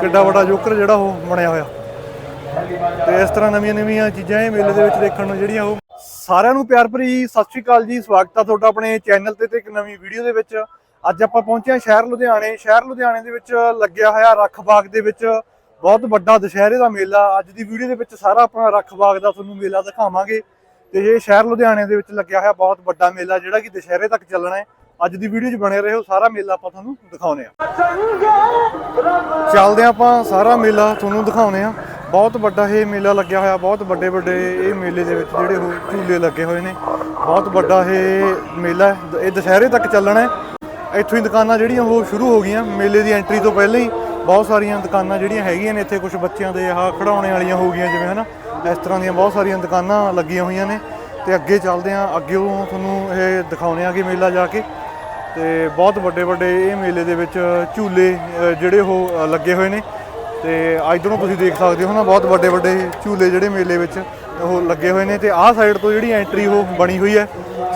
ਕਿੱਡਾ ਵੱਡਾ ਜੋਕਰ ਜਿਹੜਾ ਉਹ ਬਣਿਆ ਹੋਇਆ। ਤੇ ਇਸ ਤਰ੍ਹਾਂ ਨਵੀਆਂ ਨਵੀਆਂ ਚੀਜ਼ਾਂ ਇਹ ਮੇਲੇ ਦੇ ਵਿੱਚ ਦੇਖਣ ਨੂੰ ਜਿਹੜੀਆਂ ਉਹ ਸਾਰਿਆਂ ਨੂੰ ਪਿਆਰ ਭਰੀ ਸਤਿ ਸ਼੍ਰੀ ਅਕਾਲ ਜੀ। ਸਵਾਗਤ ਹੈ ਤੁਹਾਡਾ ਆਪਣੇ ਚੈਨਲ ਤੇ ਤੇ ਇੱਕ ਨਵੀਂ ਵੀਡੀਓ ਦੇ ਵਿੱਚ। ਅੱਜ ਆਪਾਂ ਪਹੁੰਚੇ ਹਾਂ ਸ਼ਹਿਰ ਲੁਧਿਆਣੇ। ਸ਼ਹਿਰ ਲੁਧਿਆਣੇ ਦੇ ਵਿੱਚ ਲੱਗਿਆ ਹੋਇਆ ਰੱਖ ਬਾਗ ਦੇ ਵਿੱਚ ਬਹੁਤ ਵੱਡਾ ਦੁਸ਼ਹਿਰੇ ਦਾ ਮੇਲਾ। ਅੱਜ ਦੀ ਵੀਡੀਓ ਦੇ ਵਿੱਚ ਸਾਰਾ ਆਪਣਾ ਰੱਖ ਬਾਗ ਦਾ ਤੁਹਾਨੂੰ ਮੇਲਾ ਦਿਖਾਵਾਂਗੇ। ਤੇ ਇਹ ਸ਼ਹਿਰ ਲੁਧਿਆਣੇ ਦੇ ਵਿੱਚ ਲੱਗਿਆ ਹੋਇਆ ਬਹੁਤ ਵੱਡਾ ਮੇਲਾ ਜਿਹੜਾ ਕਿ ਦੁਸ਼ਹਿਰੇ ਤੱਕ ਚੱਲਣਾ ਹੈ। ਅੱਜ ਦੀ ਵੀਡੀਓ 'ਚ ਬਣੇ ਰਹੋ ਸਾਰਾ ਮੇਲਾ ਆਪਾਂ ਤੁਹਾਨੂੰ ਦਿਖਾਉਨੇ ਆ ਚੱਲਦੇ ਆਪਾਂ ਸਾਰਾ ਮੇਲਾ ਤੁਹਾਨੂੰ ਦਿਖਾਉਨੇ ਆ ਬਹੁਤ ਵੱਡਾ ਇਹ ਮੇਲਾ ਲੱਗਿਆ ਹੋਇਆ ਬਹੁਤ ਵੱਡੇ ਵੱਡੇ ਇਹ ਮੇਲੇ ਦੇ ਵਿੱਚ ਜਿਹੜੇ ਉਹ ਝੂਲੇ ਲੱਗੇ ਹੋਏ ਨੇ। ਬਹੁਤ ਵੱਡਾ ਇਹ ਮੇਲਾ ਇਹ ਦੁਸ਼ਹਿਰੇ ਤੱਕ ਚੱਲਣਾ ਹੈ। ਇੱਥੋਂ ਹੀ ਦੁਕਾਨਾਂ ਜਿਹੜੀਆਂ ਉਹ ਸ਼ੁਰੂ ਹੋ ਗਈਆਂ ਮੇਲੇ ਦੀ ਐਂਟਰੀ ਤੋਂ ਪਹਿਲਾਂ ਹੀ। ਬਹੁਤ ਸਾਰੀਆਂ ਦੁਕਾਨਾਂ ਜਿਹੜੀਆਂ ਹੈਗੀਆਂ ਨੇ ਇੱਥੇ ਕੁਝ ਬੱਚਿਆਂ ਦੇ ਆਹ ਖਿਡੌਣੇ ਵਾਲੀਆਂ ਹੋ ਗਈਆਂ ਜਿਵੇਂ ਹਨਾ। ਇਸ ਤਰ੍ਹਾਂ ਦੀਆਂ ਬਹੁਤ ਸਾਰੀਆਂ ਦੁਕਾਨਾਂ ਲੱਗੀਆਂ ਹੋਈਆਂ ਨੇ। ਤੇ ਅੱਗੇ ਚੱਲਦੇ ਆਂ ਅੱਗੇ ਉਹ ਤੁਹਾਨੂੰ ਇਹ ਦਿਖਾਉਣੇ ਆਗੇ ਮੇਲਾ ਜਾ ਕੇ। ਤੇ ਬਹੁਤ ਵੱਡੇ ਵੱਡੇ ਇਹ ਮੇਲੇ ਦੇ ਵਿੱਚ ਝੂਲੇ ਜਿਹੜੇ ਉਹ ਲੱਗੇ ਹੋਏ ਨੇ। ਤੇ ਇਧਰੋਂ ਤੁਸੀਂ ਦੇਖ ਸਕਦੇ ਹੋ ਨਾ, ਬਹੁਤ ਵੱਡੇ ਵੱਡੇ ਝੂਲੇ ਜਿਹੜੇ ਮੇਲੇ ਵਿੱਚ ਉਹ ਲੱਗੇ ਹੋਏ ਨੇ। ਤੇ ਆਹ ਸਾਈਡ ਤੋਂ ਜਿਹੜੀ ਐਂਟਰੀ ਉਹ ਬਣੀ ਹੋਈ ਹੈ,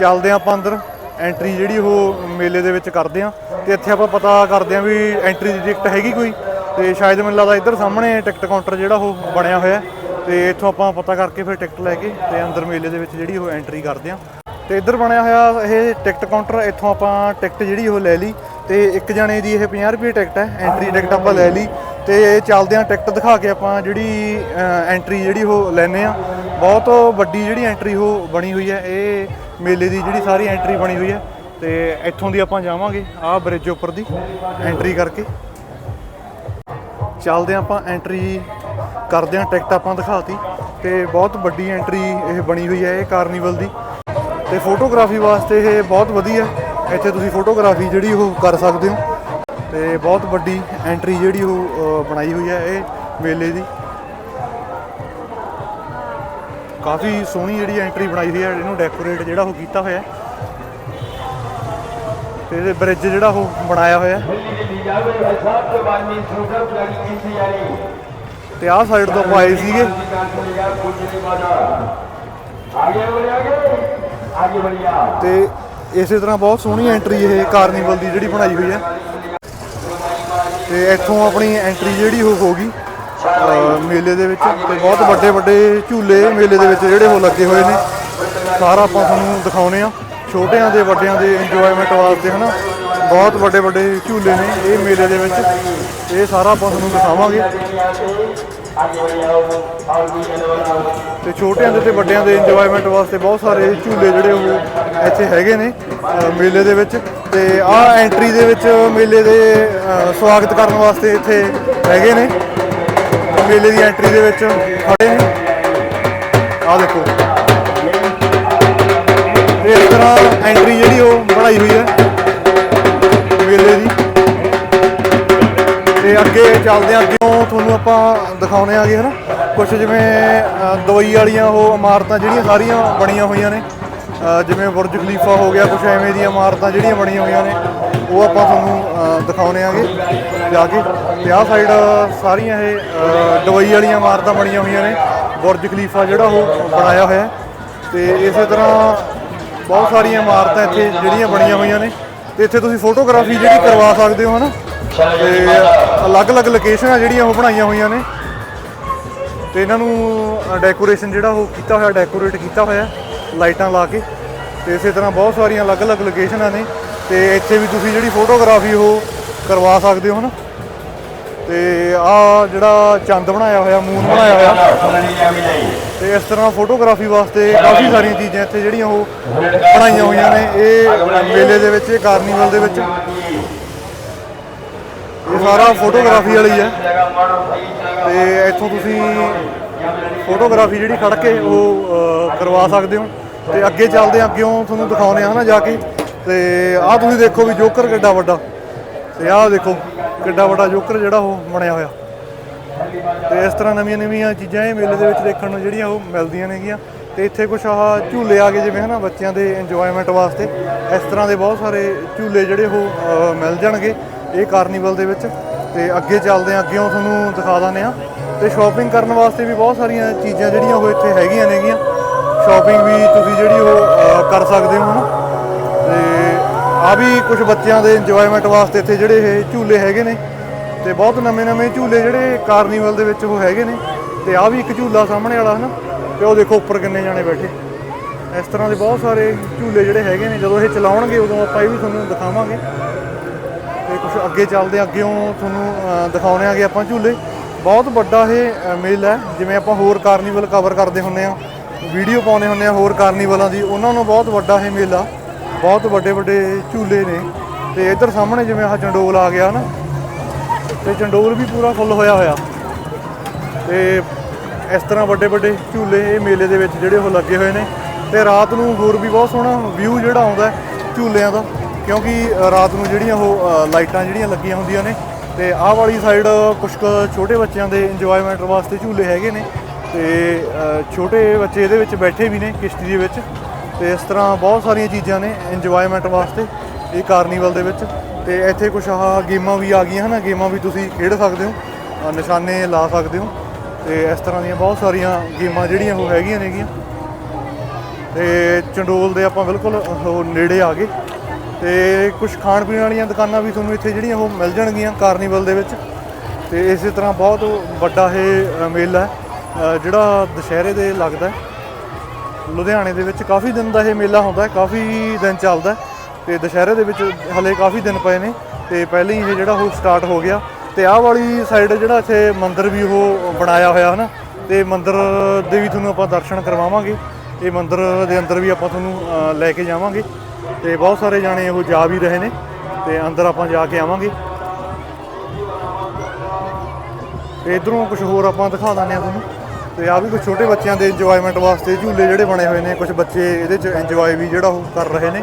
ਚੱਲਦੇ ਆਂ ਆਪਾਂ ਅੰਦਰ। ਐਂਟਰੀ ਜਿਹੜੀ ਉਹ ਮੇਲੇ ਦੇ ਵਿੱਚ ਕਰਦੇ ਆਂ ਤੇ ਇੱਥੇ ਆਪਾਂ ਪਤਾ ਕਰਦੇ ਆਂ ਵੀ ਐਂਟਰੀ ਦੀ ਟਿਕਟ ਹੈਗੀ ਕੋਈ। ਤੇ ਸ਼ਾਇਦ ਮੈਨੂੰ ਲੱਗਦਾ ਇੱਧਰ ਸਾਹਮਣੇ ਟਿਕਟ ਕਾਊਂਟਰ ਜਿਹੜਾ ਉਹ ਬਣਿਆ ਹੋਇਆ ਹੈ। ਤੇ ਇੱਥੋਂ ਆਪਾਂ ਪਤਾ ਕਰਕੇ ਫਿਰ ਟਿਕਟ ਲੈ ਕੇ ਤੇ ਅੰਦਰ ਮੇਲੇ ਦੇ ਵਿੱਚ ਜਿਹੜੀ ਉਹ ਐਂਟਰੀ ਕਰਦੇ ਆਂ ਤੇ ਇੱਧਰ ਬਣਿਆ ਹੋਇਆ ਇਹ ਟਿਕਟ ਕਾਊਂਟਰ ਇੱਥੋਂ ਆਪਾਂ ਟਿਕਟ ਜਿਹੜੀ ਉਹ ਲੈ ਲਈ ਤੇ ਇੱਕ ਜਣੇ ਦੀ ਇਹ 50 ਰੁਪਏ ਟਿਕਟ ਹੈ ਐਂਟਰੀ ਟਿਕਟ ਆਪਾਂ ਲੈ ਲਈ ਤੇ ਚੱਲਦਿਆਂ ਟਿਕਟ ਦਿਖਾ ਕੇ ਆਪਾਂ ਜਿਹੜੀ ਐਂਟਰੀ ਜਿਹੜੀ ਉਹ ਲੈਨੇ ਆ ਬਹੁਤ ਵੱਡੀ ਜਿਹੜੀ ਐਂਟਰੀ ਉਹ ਬਣੀ ਹੋਈ ਹੈ, ਇਹ ਮੇਲੇ ਦੀ ਜਿਹੜੀ ਸਾਰੀ ਐਂਟਰੀ ਬਣੀ ਹੋਈ ਹੈ ਤੇ ਇੱਥੋਂ ਦੀ ਆਪਾਂ ਜਾਵਾਂਗੇ ਆਹ ਬ੍ਰਿਜ ਉੱਪਰ ਦੀ ਐਂਟਰੀ ਕਰਕੇ। ਚੱਲਦੇ ਆਂ ਆਪਾਂ ਐਂਟਰੀ ਕਰਦੇ ਆਂ ਟਿਕਟ ਆਪਾਂ ਦਿਖਾਤੀ ਤੇ ਬਹੁਤ ਵੱਡੀ ਐਂਟਰੀ ਇਹ ਬਣੀ ਹੋਈ ਹੈ ਇਹ ਕਾਰਨੀਵਲ ਦੀ। ਤੇ ਫੋਟੋਗ੍ਰਾਫੀ ਵਾਸਤੇ ਇਹ ਬਹੁਤ ਵਧੀਆ ਇੱਥੇ ਤੁਸੀਂ ਫੋਟੋਗ੍ਰਾਫੀ ਜਿਹੜੀ ਉਹ ਕਰ ਸਕਦੇ ਹੋ। ਤੇ ਬਹੁਤ ਵੱਡੀ ਐਂਟਰੀ ਜਿਹੜੀ ਉਹ ਬਣਾਈ ਹੋਈ ਹੈ ਇਹ ਮੇਲੇ ਦੀ। ਕਾਫੀ ਸੋਹਣੀ ਜਿਹੜੀ ਐਂਟਰੀ ਬਣਾਈ ਹੋਈ ਹੈ, ਇਹਨੂੰ ਡੈਕੋਰੇਟ ਜਿਹੜਾ ਉਹ ਕੀਤਾ ਹੋਇਆ ਹੈ। ਤੇ ਇਹਦੇ ਬ੍ਰਿਜ ਜਿਹੜਾ ਉਹ ਬਣਾਇਆ ਹੋਇਆ ਹੈ। ਤੇ ਆਹ ਸਾਈਡ ਤੋਂ ਆਪਾਂ ਆਏ ਸੀਗੇ। ਤੇ ਇਸੇ ਤਰ੍ਹਾਂ ਬਹੁਤ ਸੋਹਣੀ ਐਂਟਰੀ ਇਹ ਕਾਰਨੀਵਲ ਦੀ ਜਿਹੜੀ ਬਣਾਈ ਹੋਈ ਹੈ। ਤੇ ਇੱਥੋਂ ਆਪਣੀ ਐਂਟਰੀ ਜਿਹੜੀ ਉਹ ਹੋ ਗਈ ਮੇਲੇ ਦੇ ਵਿੱਚ। ਤੇ ਬਹੁਤ ਵੱਡੇ ਵੱਡੇ ਝੂਲੇ ਮੇਲੇ ਦੇ ਵਿੱਚ ਜਿਹੜੇ ਉਹ ਲੱਗੇ ਹੋਏ ਨੇ। ਸਾਰਾ ਆਪਾਂ ਤੁਹਾਨੂੰ ਦਿਖਾਉਨੇ ਆ। ਛੋਟਿਆਂ ਦੇ ਵੱਡਿਆਂ ਦੇ ਇੰਜੋਇਮੈਂਟ ਵਾਸਤੇ ਹਨਾ। ਬਹੁਤ ਵੱਡੇ ਵੱਡੇ ਝੂਲੇ ਨੇ ਇਹ ਮੇਲੇ ਦੇ ਵਿੱਚ। ਇਹ ਸਾਰਾ ਆਪਾਂ ਤੁਹਾਨੂੰ ਦਿਖਾਵਾਂਗੇ। ਤੇ ਛੋਟਿਆਂ ਦੇ ਤੇ ਵੱਡਿਆਂ ਦੇ ਇੰਜੋਇਮੈਂਟ ਵਾਸਤੇ ਬਹੁਤ ਸਾਰੇ ਝੂਲੇ ਜਿਹੜੇ ਉਹ ਇੱਥੇ ਹੈਗੇ ਨੇ ਮੇਲੇ ਦੇ ਵਿੱਚ। ਤੇ ਆਹ ਐਂਟਰੀ ਦੇ ਵਿੱਚ ਮੇਲੇ ਦੇ ਸਵਾਗਤ ਕਰਨ ਵਾਸਤੇ ਇੱਥੇ ਹੈਗੇ ਨੇ। ਮੇਲੇ ਦੀ ਐਂਟਰੀ ਦੇ ਵਿੱਚ ਖੜੇ ਨੇ। ਆਹ ਦੇਖੋ। ਤੇ ਇਸ ਤਰ੍ਹਾਂ ਐਂਟਰੀ ਜਿਹੜੀ ਉਹ ਬਣਾਈ ਹੋਈ ਹੈ ਮੇਲੇ ਦੀ। ਤੇ ਅੱਗੇ ਚੱਲਦੇ ਆ ਅੱਗੇ। ਤੁਹਾਨੂੰ ਆਪਾਂ ਦਿਖਾਉਣੇ ਆਗੇ ਹਨਾ। ਕੁਝ ਜਿਵੇਂ ਦਵਾਈ ਵਾਲੀਆਂ ਉਹ ਇਮਾਰਤਾਂ ਜਿਹੜੀਆਂ ਸਾਰੀਆਂ ਬਣੀਆਂ ਹੋਈਆਂ ਨੇ। ਜਿਵੇਂ ਬੁਰਜ ਖਲੀਫਾ ਹੋ ਗਿਆ ਕੁਝ ਐਵੇਂ ਦੀਆਂ ਇਮਾਰਤਾਂ ਜਿਹੜੀਆਂ ਬਣੀਆਂ ਹੋਈਆਂ ਨੇ ਉਹ ਆਪਾਂ ਤੁਹਾਨੂੰ ਅ, ਦਿਖਾਉਣੇ ਆਗੇ। ਜਾ ਕੇ ਤੇ ਆਹ ਸਾਈਡ ਸਾਰੀਆਂ ਇਹ ਦਵਾਈ ਵਾਲੀਆਂ ਇਮਾਰਤਾਂ ਬਣੀਆਂ ਹੋਈਆਂ ਨੇ। ਬੁਰਜ ਖਲੀਫਾ ਜਿਹੜਾ ਉਹ ਬਣਾਇਆ ਹੋਇਆ ਹੈ। ਤੇ ਇਸੇ ਤਰ੍ਹਾਂ ਬਹੁਤ ਸਾਰੀਆਂ ਇਮਾਰਤਾਂ ਇੱਥੇ ਜਿਹੜੀਆਂ ਬਣੀਆਂ ਹੋਈਆਂ ਨੇ। ਤੇ ਇੱਥੇ ਤੁਸੀਂ ਫੋਟੋਗ੍ਰਾਫੀ ਜਿਹੜੀ ਕਰਵਾ ਸਕਦੇ ਹੋ ਹਨਾ। ਤੇ ਅਲੱਗ-ਅਲੱਗ ਲੋਕੇਸ਼ਨਾਂ ਜਿਹੜੀਆਂ ਉਹ ਬਣਾਈਆਂ ਹੋਈਆਂ ਨੇ। ਤੇ ਇਹਨਾਂ ਨੂੰ ਡੈਕੋਰੇਸ਼ਨ ਜਿਹੜਾ ਉਹ ਕੀਤਾ ਹੋਇਆ ਡੈਕੋਰੇਟ ਕੀਤਾ ਹੋਇਆ ਲਾਈਟਾਂ ਲਾ ਕੇ। ਤੇ ਇਸੇ ਤਰ੍ਹਾਂ ਬਹੁਤ ਸਾਰੀਆਂ ਅਲੱਗ-ਅਲੱਗ ਲੋਕੇਸ਼ਨਾਂ ਨੇ। ਤੇ ਇੱਥੇ ਵੀ ਤੁਸੀਂ ਜਿਹੜੀ ਫੋਟੋਗ੍ਰਾਫੀ ਉਹ ਕਰਵਾ ਸਕਦੇ ਹੋ ਹਨਾ? ਤੇ ਆ ਜਿਹੜਾ ਚੰਦ ਬਣਾਇਆ ਹੋਇਆ ਮੂਨ ਬਣਾਇਆ ਹੋਇਆ। ਤੇ ਇਸ ਤਰ੍ਹਾਂ ਫੋਟੋਗ੍ਰਾਫੀ ਵਾਸਤੇ ਕਾਫੀ ਸਾਰੀਆਂ ਚੀਜ਼ਾਂ ਇੱਥੇ ਜਿਹੜੀਆਂ ਉਹ ਬਣਾਈਆਂ ਹੋਈਆਂ ਨੇ। ਇਹ ਮੇਲੇ ਦੇ ਵਿੱਚ ਇਹ ਕਾਰਨੀਵਲ ਦੇ ਵਿੱਚ। ਸਾਰਾ ਫੋਟੋਗ੍ਰਾਫੀ ਵਾਲੀ ਹੈ। ਤੇ ਇੱਥੋਂ ਤੁਸੀਂ ਫੋਟੋਗ੍ਰਾਫੀ ਜਿਹੜੀ ਖੜ ਕੇ ਉਹ ਕਰਵਾ ਸਕਦੇ ਹੋ। ਤੇ ਅੱਗੇ ਚੱਲਦੇ ਹਾਂ ਅੱਗੇੋਂ ਤੁਹਾਨੂੰ ਦਿਖਾਉਨੇ ਆ ਨਾ ਜਾ ਕੇ। ਤੇ ਆਹ ਤੁਸੀਂ ਦੇਖੋ ਵੀ ਜੋਕਰ ਕਿੱਡਾ ਵੱਡਾ। ਤੇ ਆਹ ਦੇਖੋ, ਕਿੱਡਾ ਵੱਡਾ ਜੋਕਰ ਜਿਹੜਾ ਉਹ ਬਣਿਆ ਹੋਇਆ। ਤੇ ਇਸ ਤਰ੍ਹਾਂ ਨਵੀਆਂ ਨਵੀਆਂ ਚੀਜ਼ਾਂ ਇਹ ਮੇਲੇ ਦੇ ਵਿੱਚ ਦੇਖਣ ਨੂੰ ਜਿਹੜੀਆਂ ਉਹ ਮਿਲਦੀਆਂ ਨੇਗੀਆਂ। ਤੇ ਇੱਥੇ ਕੁਝ ਆਹ ਝੂਲੇ ਆ ਗਏ, ਜਿਵੇਂ ਹਨਾ, ਬੱਚਿਆਂ ਦੇ ਇੰਜੋਇਮੈਂਟ ਵਾਸਤੇ। ਇਸ ਤਰ੍ਹਾਂ ਦੇ ਬਹੁਤ ਸਾਰੇ ਝੂਲੇ ਜਿਹੜੇ ਉਹ ਮਿਲ ਜਾਣਗੇ। ਇਹ ਕਾਰਨੀਵਲ ਦੇ ਵਿੱਚ ਤੇ ਅੱਗੇ ਚੱਲਦੇ ਆ ਅੱਗੇੋਂ ਤੁਹਾਨੂੰ ਦਿਖਾ ਦਿੰਦੇ ਆ ਤੇ ਸ਼ਾਪਿੰਗ ਕਰਨ ਵਾਸਤੇ ਵੀ ਬਹੁਤ ਸਾਰੀਆਂ ਚੀਜ਼ਾਂ ਜਿਹੜੀਆਂ ਉਹ ਇੱਥੇ ਹੈਗੀਆਂ ਨੇਗੀਆਂ। ਸ਼ਾਪਿੰਗ ਵੀ ਤੁਸੀਂ ਜਿਹੜੀ ਉਹ ਕਰ ਸਕਦੇ ਹੋ ਨਾ ਤੇ ਆ ਵੀ ਕੁਝ ਬੱਚਿਆਂ ਦੇ ਇੰਜੋਇਮੈਂਟ ਵਾਸਤੇ ਇੱਥੇ ਜਿਹੜੇ ਇਹ ਝੂਲੇ ਹੈਗੇ ਨੇ। ਤੇ ਬਹੁਤ ਨਵੇਂ-ਨਵੇਂ ਝੂਲੇ ਜਿਹੜੇ ਕਾਰਨੀਵਲ ਦੇ ਵਿੱਚ ਉਹ ਹੈਗੇ ਨੇ। ਤੇ ਆ ਵੀ ਇੱਕ ਝੂਲਾ ਸਾਹਮਣੇ ਵਾਲਾ, ਹਨਾ? ਤੇ ਉਹ ਦੇਖੋ ਉੱਪਰ ਕਿੰਨੇ ਜਾਣੇ ਬੈਠੇ। ਇਸ ਤਰ੍ਹਾਂ ਦੇ ਬਹੁਤ ਸਾਰੇ ਝੂਲੇ ਜਿਹੜੇ ਹੈਗੇ ਨੇ, ਜਦੋਂ ਇਹ ਚਲਾਉਣਗੇ ਉਦੋਂ ਆਪਾਂ ਇਹ ਵੀ ਤੁਹਾਨੂੰ ਦਿਖਾਵਾਂਗੇ। ਕੁਝ ਅੱਗੇ ਚੱਲਦੇ ਹਾਂ, ਅੱਗਿਓਂ ਤੁਹਾਨੂੰ ਅ, ਦਿਖਾਉਣੇ ਆਗੇ ਆਪਾਂ ਝੂਲੇ। ਬਹੁਤ ਵੱਡਾ ਇਹ ਅ, ਮੇਲਾ ਹੈ ਜਿਵੇਂ ਆਪਾਂ ਹੋਰ ਕਾਰਨੀਵਲ ਕਵਰ ਕਰਦੇ ਹੁੰਨੇ ਆ ਵੀਡੀਓ ਪਾਉਨੇ ਹੁੰਨੇ ਆ ਹੋਰ ਕਾਰਨੀਵਲਾਂ ਦੀ ਉਹਨਾਂ ਨੂੰ ਬਹੁਤ ਵੱਡਾ ਇਹ ਮੇਲਾ। ਬਹੁਤ ਵੱਡੇ ਵੱਡੇ ਝੂਲੇ ਨੇ। ਤੇ ਇੱਧਰ ਸਾਹਮਣੇ ਜਿਵੇਂ ਆਹ ਚੰਡੋਲ ਆ ਗਿਆ ਨਾ ਤੇ ਚੰਡੋਲ ਵੀ ਪੂਰਾ ਫੁੱਲ ਹੋਇਆ ਹੋਇਆ। ਤੇ ਇਸ ਤਰ੍ਹਾਂ ਵੱਡੇ ਵੱਡੇ ਝੂਲੇ ਇਹ ਮੇਲੇ ਦੇ ਵਿੱਚ ਜਿਹੜੇ ਉਹ ਲੱਗੇ ਹੋਏ ਨੇ। ਤੇ ਰਾਤ ਨੂੰ ਹੋਰ ਵੀ ਬਹੁਤ ਸੋਹਣਾ ਵਿਊ ਜਿਹੜਾ ਆਉਂਦਾ ਝੂਲਿਆਂ ਦਾ। ਕਿਉਂਕਿ ਰਾਤ ਨੂੰ ਜਿਹੜੀਆਂ ਉਹ ਲਾਈਟਾਂ ਜਿਹੜੀਆਂ ਲੱਗੀਆਂ ਹੁੰਦੀਆਂ ਨੇ ਤੇ ਆਹ ਵਾਲੀ ਸਾਈਡ ਕੁਝ ਕੁ ਛੋਟੇ ਬੱਚਿਆਂ ਦੇ ਇੰਜੋਇਮੈਂਟ ਵਾਸਤੇ ਝੂਲੇ ਹੈਗੇ ਨੇ ਤੇ ਛੋਟੇ ਬੱਚੇ ਇਹਦੇ ਵਿੱਚ ਬੈਠੇ ਵੀ ਨੇ ਕਿਸ਼ਤੀ ਦੇ ਵਿੱਚ ਤੇ ਇਸ ਤਰ੍ਹਾਂ ਬਹੁਤ ਸਾਰੀਆਂ ਚੀਜ਼ਾਂ ਨੇ ਇੰਜੋਇਮੈਂਟ ਵਾਸਤੇ ਇਹ ਕਾਰਨੀਵਲ ਦੇ ਵਿੱਚ ਤੇ ਇੱਥੇ ਕੁਝ ਆਹ ਗੇਮਾਂ ਵੀ ਆ ਗਈਆਂ ਹਨ, ਗੇਮਾਂ ਵੀ ਤੁਸੀਂ ਖੇਡ ਸਕਦੇ ਹੋ ਨਿਸ਼ਾਨੇ ਲਾ ਸਕਦੇ ਹੋ ਤੇ ਇਸ ਤਰ੍ਹਾਂ ਦੀਆਂ ਬਹੁਤ ਸਾਰੀਆਂ ਗੇਮਾਂ ਜਿਹੜੀਆਂ ਉਹ ਹੈਗੀਆਂ ਨੇਗੀਆਂ ਤੇ ਚੰਡੋਲ ਦੇ ਆਪਾਂ ਬਿਲਕੁਲ ਉਹ ਨੇੜੇ ਆ ਗਏ। ਤੇ ਕੁਝ ਖਾਣ ਪੀਣ ਵਾਲੀਆਂ ਦੁਕਾਨਾਂ ਵੀ ਤੁਹਾਨੂੰ ਇੱਥੇ ਜਿਹੜੀਆਂ ਉਹ ਮਿਲ ਜਾਣਗੀਆਂ ਕਾਰਨੀਵਲ ਦੇ ਵਿੱਚ। ਤੇ ਇਸੇ ਤਰ੍ਹਾਂ ਬਹੁਤ ਵੱਡਾ ਇਹ ਮੇਲਾ ਹੈ ਜਿਹੜਾ ਦੁਸ਼ਹਿਰੇ ਦੇ ਲੱਗਦਾ ਹੈ। ਲੁਧਿਆਣੇ ਦੇ ਵਿੱਚ ਕਾਫੀ ਦਿਨ ਦਾ ਇਹ ਮੇਲਾ ਹੁੰਦਾ ਹੈ, ਕਾਫੀ ਦਿਨ ਚੱਲਦਾ ਹੈ ਤੇ ਦੁਸ਼ਹਿਰੇ ਦੇ ਵਿੱਚ ਹਲੇ ਕਾਫੀ ਦਿਨ ਪਏ ਨੇ ਤੇ ਪਹਿਲਾਂ ਹੀ ਇਹ ਜਿਹੜਾ ਉਹ ਸਟਾਰਟ ਹੋ ਗਿਆ। ਤੇ ਆਹ ਵਾਲੀ ਸਾਈਡ ਜਿਹੜਾ ਇੱਥੇ ਮੰਦਿਰ ਵੀ ਉਹ ਬਣਾਇਆ ਹੋਇਆ ਹੈ ਨਾ ਤੇ ਮੰਦਿਰ ਦੇ ਵੀ ਤੁਹਾਨੂੰ ਆਪਾਂ ਦਰਸ਼ਨ ਕਰਵਾਵਾਂਗੇ। ਇਹ ਮੰਦਿਰ ਦੇ ਅੰਦਰ ਵੀ ਆਪਾਂ ਤੁਹਾਨੂੰ ਲੈ ਕੇ ਜਾਵਾਂਗੇ। ਤੇ ਬਹੁਤ ਸਾਰੇ ਜਾਣੇ ਉਹ ਜਾ ਵੀ ਰਹੇ ਨੇ ਤੇ ਅੰਦਰ ਆਪਾਂ ਜਾ ਕੇ ਆਵਾਂਗੇ। ਤੇ ਇਧਰੋਂ ਕੁਝ ਹੋਰ ਆਪਾਂ ਦਿਖਾ ਦਿੰਦੇ ਆ ਤੁਹਾਨੂੰ। ਤੇ ਆ ਵੀ ਕੁਝ ਛੋਟੇ ਬੱਚਿਆਂ ਦੇ ਇੰਜੋਇਮੈਂਟ ਵਾਸਤੇ ਝੂਲੇ ਜਿਹੜੇ ਬਣੇ ਹੋਏ ਨੇ ਕੁਝ ਬੱਚੇ ਇਹਦੇ 'ਚ ਇੰਜੋਏ ਵੀ ਜਿਹੜਾ ਉਹ ਕਰ ਰਹੇ ਨੇ।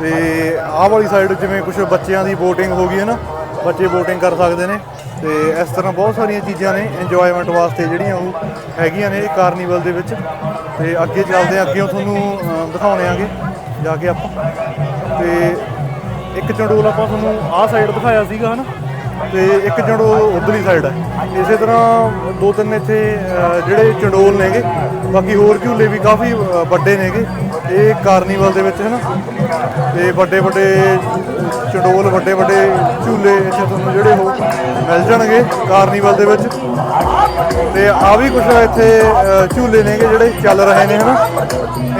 ਤੇ ਆਹ ਵਾਲੀ ਸਾਈਡ ਜਿਵੇਂ ਕੁਝ ਬੱਚਿਆਂ ਦੀ VOTING ਹੋ ਗਈ ਹੈ ਨਾ ਬੱਚੇ VOTING ਕਰ ਸਕਦੇ ਨੇ। ਤੇ ਇਸ ਤਰ੍ਹਾਂ ਬਹੁਤ ਸਾਰੀਆਂ ਚੀਜ਼ਾਂ ਨੇ ਇੰਜੋਇਮੈਂਟ ਵਾਸਤੇ ਜਿਹੜੀਆਂ ਉਹ ਹੈਗੀਆਂ ਨੇ ਕਾਰਨੀਵਲ ਦੇ ਵਿੱਚ। ਤੇ ਅੱਗੇ ਚੱਲਦੇ ਆ ਅੱਗੇੋਂ ਤੁਹਾਨੂੰ ਅ, ਦਿਖਾਉਣੇ ਆਗੇ ਜਾ ਕੇ ਆਪਾਂ। ਤੇ ਇੱਕ ਚੰਡੋਲ ਆਪਾਂ ਤੁਹਾਨੂੰ ਆਹ ਸਾਈਡ ਦਿਖਾਇਆ ਸੀਗਾ, ਹਨਾ? ਤੇ ਇੱਕ ਚੰਡੋਲ ਉਧਰਲੀ ਸਾਈਡ ਹੈ ਇਸੇ ਤਰ੍ਹਾਂ ਦੋ ਤਿੰਨ ਇੱਥੇ ਜਿਹੜੇ ਚੰਡੋਲ ਨੇਗੇ, ਬਾਕੀ ਹੋਰ ਝੂਲੇ ਵੀ ਕਾਫੀ ਵੱਡੇ ਨੇਗੇ। ਇਹ ਕਾਰਨੀਵਲ ਦੇ ਵਿੱਚ ਹੈ ਨਾ? ਤੇ ਵੱਡੇ ਵੱਡੇ ਚੰਡੋਲ, ਵੱਡੇ ਵੱਡੇ ਝੂਲੇ ਇੱਥੇ ਤੁਹਾਨੂੰ ਜਿਹੜੇ ਉਹ ਮਿਲ ਜਾਣਗੇ ਕਾਰਨੀਵਲ ਦੇ ਵਿੱਚ। ਤੇ ਆ ਵੀ ਕੁਝ ਇੱਥੇ ਝੂਲੇ ਨੇਗੇ ਜਿਹੜੇ ਚੱਲ ਰਹੇ ਨੇ ਹਨਾ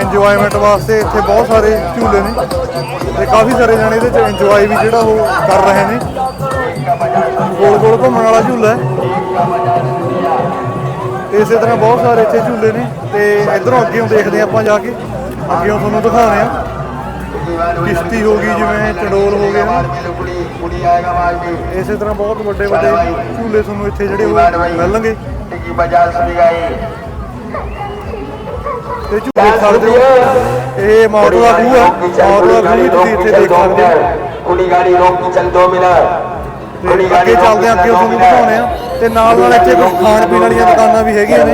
ਇੰਜੋਇਮੈਂਟ ਵਾਸਤੇ ਇੱਥੇ ਬਹੁਤ ਸਾਰੇ ਝੂਲੇ ਨੇ। ਤੇ ਕਾਫੀ ਸਾਰੇ ਜਣੇ ਇਹਦੇ ਚ ਇੰਜੋਏ ਵੀ ਜਿਹੜਾ ਉਹ ਕਰ ਰਹੇ ਨੇ। ਗੋਲ ਗੋਲ ਘੁੰਮਣ ਵਾਲਾ ਝੂਲਾ ਹੈ। ਇਸੇ ਤਰ੍ਹਾਂ ਬਹੁਤ ਸਾਰੇ ਇੱਥੇ ਝੂਲੇ ਨੇ। ਤੇ ਇਧਰੋਂ ਹੁਣ ਦੇਖਦੇ ਹਾਂ ਆਪਾਂ ਜਾ ਕੇ। ਅੱਗੇ ਉਹ ਤੁਹਾਨੂੰ ਦਿਖਾ ਰਹੇ। ਆ ਕਿਸ਼ਤੀ ਹੋ ਗਈ ਜਿਵੇਂ ਚੰਡੋਲ ਹੋ ਗਿਆ। ਇਸੇ ਤਰ੍ਹਾਂ ਬਹੁਤ ਵੱਡੇ ਵੱਡੇ ਝੂਲੇ ਤੁਹਾਨੂੰ ਇੱਥੇ ਜਿਹੜੇ ਉਹ ਮਿਲਣਗੇ। ਟਿੱਕੀ ਬਾਜ਼ਾਰ ਸਵੀਗਾਏ ਤੇ ਝੂਲੇ ਇਹ ਮੌਤ ਦਾ ਖੂਹ ਹੈ। ਮੌਤ ਦਾ ਖੂਹ ਇੱਥੇ ਦੇਖ ਸਕਦੇ ਹੋ। ਕੁੜੀ ਗਾੜੀ ਰੋਕ ਕੇ ਚੱਲ 2 ਮਿੰਟ ਕੁੜੀ ਗਾੜੀ ਅੱਗੇ ਚੱਲਦੇ ਅੱਗੇ ਤੁਹਾਨੂੰ ਦਿਖਾਉਣੇ ਆ। ਤੇ ਨਾਲ ਨਾਲ ਇੱਥੇ ਕੁਝ ਖਾਣ ਪੀਣ ਵਾਲੀਆਂ ਦੁਕਾਨਾਂ ਵੀ ਹੈਗੀਆਂ ਨੇ।